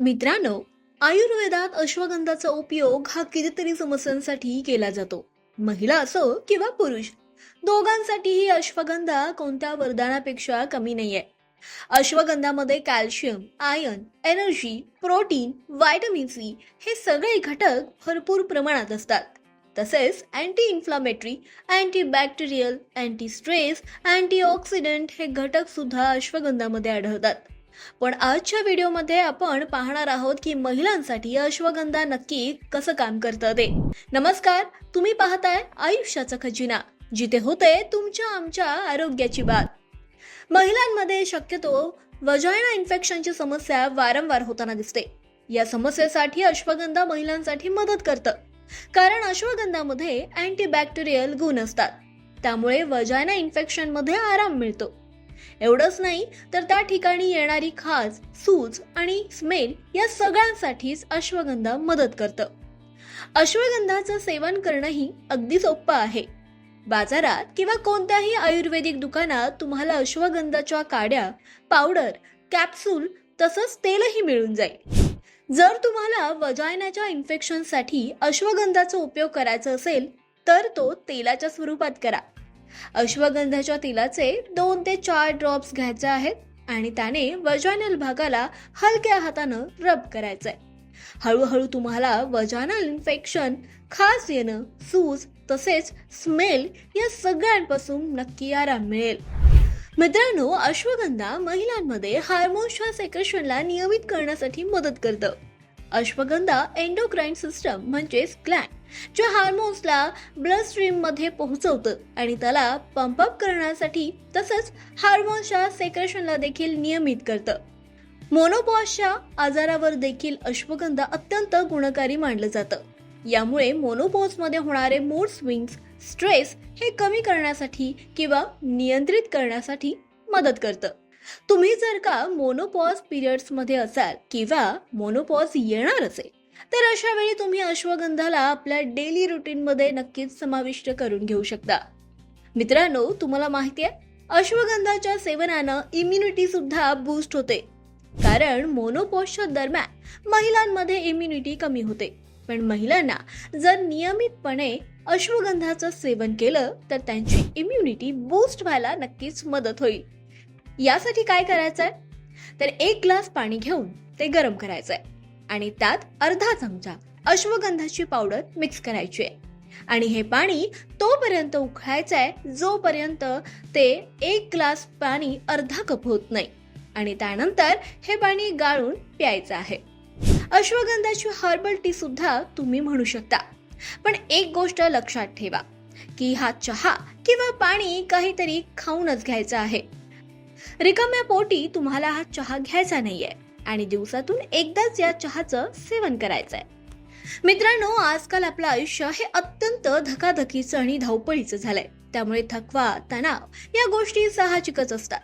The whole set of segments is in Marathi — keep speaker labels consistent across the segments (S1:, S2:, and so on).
S1: मित्रांनो आयुर्वेदात अश्वगंधाचा उपयोग हा कितीतरी समस्यांसाठी केला जातो. महिला असो किंवा पुरुष दोघांसाठीही अश्वगंधा कोणत्या वरदानापेक्षा कमी नाहीये. अश्वगंधामध्ये calcium iron energy protein vitamin C हे सगळे घटक भरपूर प्रमाणात असतात. तसेच anti inflammatory anti bacterial anti stress antioxidant हे घटक सुद्धा अश्वगंधामध्ये आढळतात. पण आजच्या व्हिडिओमध्ये आपण पाहणार आहोत की महिलांसाठी अश्वगंधा नक्की कसं काम करतं ते. नमस्कार तुम्ही पाहताय आयुष्याचा खजिना. जिथे होते तुमच्या आमच्या आरोग्याची बात. महिलांमध्ये शक्यतो वजायना इन्फेक्शनची समस्या वारंवार होताना दिसते. या समस्येसाठी अश्वगंधा महिलांसाठी मदत करतं. कारण अश्वगंधामध्ये अँटीबॅक्टेरियल गुण असतात. त्यामुळे वजायना इन्फेक्शनमध्ये आराम मिळतो. एवढंच नाही तर त्या ठिकाणी येणारी खाज सूज आणि स्मेल या सगळ्यांसाठीच अश्वगंधा मदत करतं. अश्वगंधाचं सेवन करणंही अगदी सोपं आहे. बाजारात किंवा कोणत्याही आयुर्वेदिक दुकानात तुम्हाला अश्वगंधाच्या काड्या पावडर कॅप्सूल तसंच तेलही मिळून जाईल. जर तुम्हाला वजायनाच्या इन्फेक्शनसाठी अश्वगंधाचा उपयोग करायचा असेल तर तो तेलाच्या स्वरूपात करा. अश्वगंधाच्या तेलाचे दोन ते चार ड्रॉप्स घ्यायचे आहेत आणि त्याने वजानल भागाला हलक्या हातानं रब करायचंय. हळूहळू तुम्हाला वजानल इन्फेक्शन खास येणं सूज तसेच स्मेल या सगळ्यांपासून नक्की आराम मिळेल. मित्रांनो अश्वगंधा महिलांमध्ये हार्मोन्सच्या सेक्रेशनला नियमित करण्यासाठी मदत करतं. अश्वगंधा एंडोक्राईन सिस्टम म्हणजेच क्लॅन ज्या हार्मोन्सला ब्लड स्ट्रीममध्ये पोहोचवतं आणि त्याला पंप अप करण्यासाठी तसंच हार्मोन्सच्या सेक्रेशनला देखील नियमित करतं. मोनोपॉसच्या आजारावर देखील अश्वगंधा अत्यंत गुणकारी मानलं जातं. यामुळे मोनोपॉजमध्ये होणारे मूड स्विंग्स स्ट्रेस हे कमी करण्यासाठी किंवा नियंत्रित करण्यासाठी मदत करतं. तुम्ही जर का मोनोपॉज पिरियड्समध्ये असाल किंवा मोनोपॉज येणार असेल तर अशा वेळी तुम्ही अश्वगंधाला आपल्या डेली रुटीन मध्ये नक्कीच समाविष्ट करून घेऊ शकता. मित्रांनो तुम्हाला माहिती आहे अश्वगंधाच्या सेवनानं इम्युनिटी सुद्धा बूस्ट होते. कारण मोनोपॉजच्या दरम्यान महिलांमध्ये इम्युनिटी कमी होते. पण महिलांना जर नियमितपणे अश्वगंधाचं सेवन केलं तर त्यांची इम्युनिटी बूस्ट व्हायला नक्कीच मदत होईल. यासाठी काय करायचं आहे तर एक ग्लास पाणी घेऊन ते गरम करायचं आहे आणि त्यात अर्धा चमचा अश्वगंधाची पावडर मिक्स करायची आहे. आणि हे पाणी तोपर्यंत उकळायचं आहे जोपर्यंत ते एक ग्लास पाणी अर्धा कप होत नाही. आणि त्यानंतर हे पाणी गाळून प्यायचं आहे. अश्वगंधाची हर्बल टी सुद्धा तुम्ही म्हणू शकता. पण एक गोष्ट लक्षात ठेवा की हा चहा किंवा पाणी काहीतरी खाऊनच घ्यायचं आहे. रिकाम्या पोटी तुम्हाला हा चहा घ्यायचा नाहीये आणि दिवसातून एकदाच या चहाचं सेवन करायचं आहे मित्रांनो आजकाल आपलं आयुष्य हे अत्यंत धकाधकीचं आणि धावपळीचं झालंय. त्यामुळे थकवा तणाव या गोष्टी साहजिकच असतात.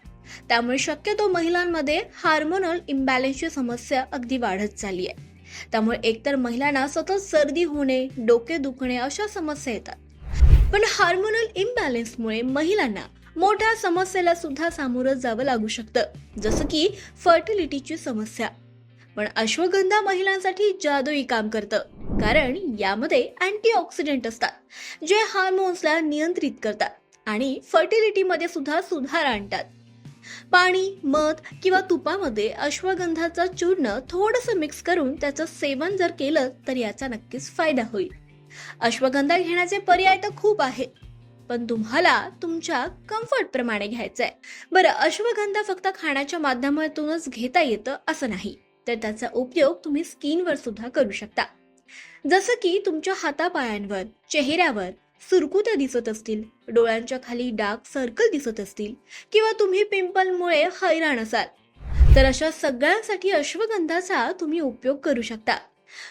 S1: त्यामुळे शक्यतो महिलांमध्ये हार्मोनल इम्बॅलन्सची समस्या अगदी वाढत चालली आहे त्यामुळे एकतर महिलांना सतत सर्दी होणे डोके दुखणे अशा समस्या येतात. पण हार्मोनल इम्बॅलन्समुळे महिलांना मोठ्या समस्येला सुद्धा सामोरं जावं लागू शकतं. जसं की फर्टिलिटीची समस्या. पण अश्वगंधा महिलांसाठी जादुई काम करतं. कारण यामध्ये अँटीऑक्सिडंट असतात जे हार्मोन्सला नियंत्रित करतात आणि फर्टिलिटीमध्ये सुद्धा सुधार आणतात. पाणी मध किंवा तुपामध्ये अश्वगंधाचं चूर्ण थोडंसं मिक्स करून त्याचं सेवन जर केलं तर याचा नक्कीच फायदा होईल. अश्वगंधा घेण्याचे पर्याय तर खूप आहेत. पण तुम्हाला तुमच्या कम्फर्ट प्रमाणे घ्यायचंय. बरं अश्वगंधा फक्त खाण्याच्या माध्यमातूनच घेता येतं असं नाही. तर त्याचा उपयोग तुम्ही स्किनवर सुद्धा करू शकता. जसं की तुमच्या हातापायांवर चेहऱ्यावर सुरकुत्या दिसत असतील डोळ्यांच्या खाली डार्क सर्कल दिसत असतील किंवा तुम्ही पिंपलमुळे हैराण असाल. तर अशा सगळ्यांसाठी अश्वगंधाचा तुम्ही उपयोग करू शकता.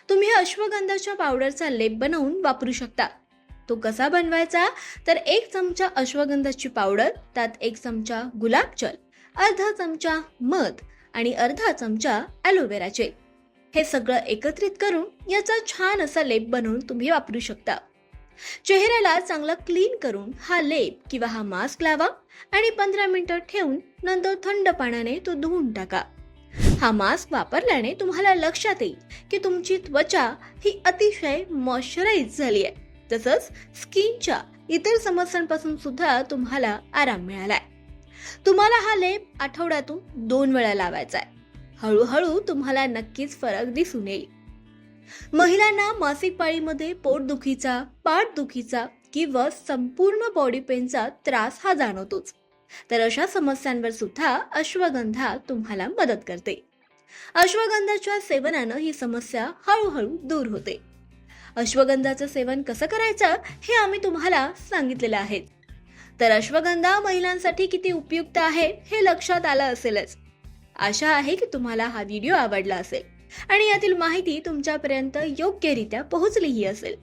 S1: तुम्ही अश्वगंधाच्या पावडरचा लेप बनवून वापरू शकता. तो कसा बनवायचा? तर एक चमचा अश्वगंधाची पावडर त्यात एक चमचा गुलाबजल अर्धा चमचा मध आणि अर्धा चमचा ॲलोवेरा जेल हे सगळं एकत्रित करून याचा छान असा लेप बनवून तुम्ही वापरू शकता. चेहऱ्याला चांगला क्लीन करून हा लेप किंवा हा मास्क लावा आणि पंधरा मिनिटं ठेवून नंतर थंड पाण्याने तो धुवून टाका. हा मास्क वापरल्याने तुम्हाला लक्षात येईल की तुमची त्वचा ही अतिशय मॉइश्चराईज झाली आहे. तसंच स्किनच्या इतर समस्यांपासून सुद्धा तुम्हाला आराम मिळालाय. तुम्हाला हा लेप आठवड्यातून दोन वेळा लावायचा आहे. हळूहळू तुम्हाला नक्कीच फरक दिसून येईल. महिलांना मासिक पाळीमध्ये पोटदुखीचा पाठदुखीचा किंवा संपूर्ण बॉडी पेनचा त्रास हा जाणवतोच. तर अशा समस्यांवर सुद्धा अश्वगंधा तुम्हाला मदत करते. अश्वगंधाच्या सेवनानं ही समस्या हळूहळू दूर होते. अश्वगंधाचं सेवन कसं करायचं हे आम्ही तुम्हाला सांगितलेलं आहे. तर अश्वगंधा महिलांसाठी किती उपयुक्त आहे हे लक्षात आलं असेलच. आशा आहे की तुम्हाला हा व्हिडिओ आवडला असेल आणि यातील माहिती तुमच्यापर्यंत योग्यरित्या पोहोचलीही असेल.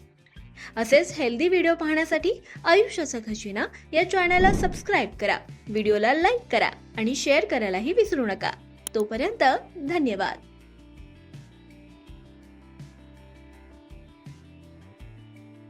S1: असेच हेल्दी व्हिडिओ पाहण्यासाठी आयुष्याचा खजिना या चॅनलला सबस्क्राईब करा व्हिडिओला लाईक करा आणि शेअर करायलाही विसरू नका. तोपर्यंत धन्यवाद.